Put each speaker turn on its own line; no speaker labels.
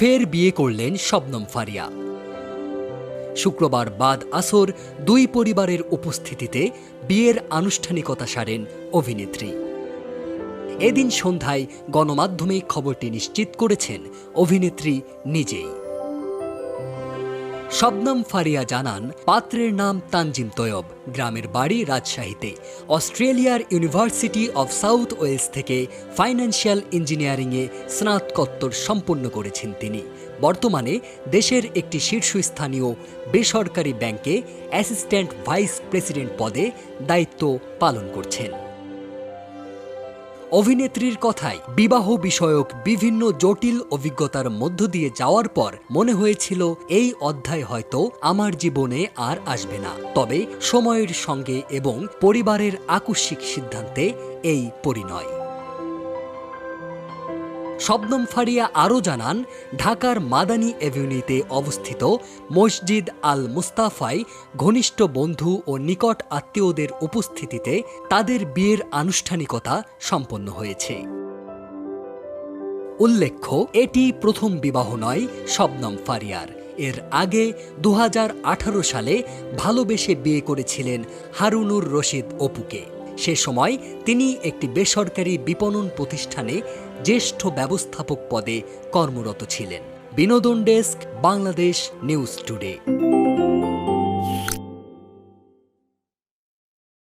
ফের বিয়ে করলেন শবনম ফারিয়া। শুক্রবার বাদ আসর দুই পরিবারের উপস্থিতিতে বিয়ের আনুষ্ঠানিকতা সারেন অভিনেত্রী। এদিন সন্ধ্যায় গণমাধ্যমে খবরটি নিশ্চিত করেছেন অভিনেত্রী নিজেই। শবনম ফারিয়া জানান, পাত্রের নাম তানজিম তৈয়ব। গ্রামের বাড়ি রাজশাহীতে। অস্ট্রেলিয়ার ইউনিভার্সিটি অব সাউথ ওয়েলস থেকে ফাইন্যান্সিয়াল ইঞ্জিনিয়ারিংয়ে স্নাতকোত্তর সম্পন্ন করেছেন তিনি। বর্তমানে দেশের একটি শীর্ষস্থানীয় বেসরকারি ব্যাংকে অ্যাসিস্ট্যান্ট ভাইস প্রেসিডেন্ট পদে দায়িত্ব পালন করছেন। অভিনেত্রীর কথায় বিবাহ বিষয়ক বিভিন্ন জটিল অভিজ্ঞতার মধ্য দিয়ে যাওয়ার পর মনে হয়েছিল, এই অধ্যায় হয়তো আমার জীবনে আর আসবে না। তবে সময়ের সঙ্গে এবং পরিবারের আকস্মিক সিদ্ধান্তে এই পরিণয়। শবনম ফারিয়া আরও জানান, ঢাকার মাদানী এভিনিউতে অবস্থিত মসজিদ আল মুস্তাফায় ঘনিষ্ঠ বন্ধু ও নিকট আত্মীয়দের উপস্থিতিতে তাদের বিয়ের আনুষ্ঠানিকতা সম্পন্ন হয়েছে। উল্লেখ্য, এটি প্রথম বিবাহ নয় শবনম ফারিয়ার। এর আগে দু হাজার আঠারো সালে ভালোবেসে বিয়ে করেছিলেন হারুনুর রশিদ অপুকে। সে সময় তিনি একটি বেসরকারি বিপণন প্রতিষ্ঠানে জ্যেষ্ঠ ব্যবস্থাপক পদে কর্মরত ছিলেন। বিনোদন ডেস্ক, বাংলাদেশ নিউজ টুডে।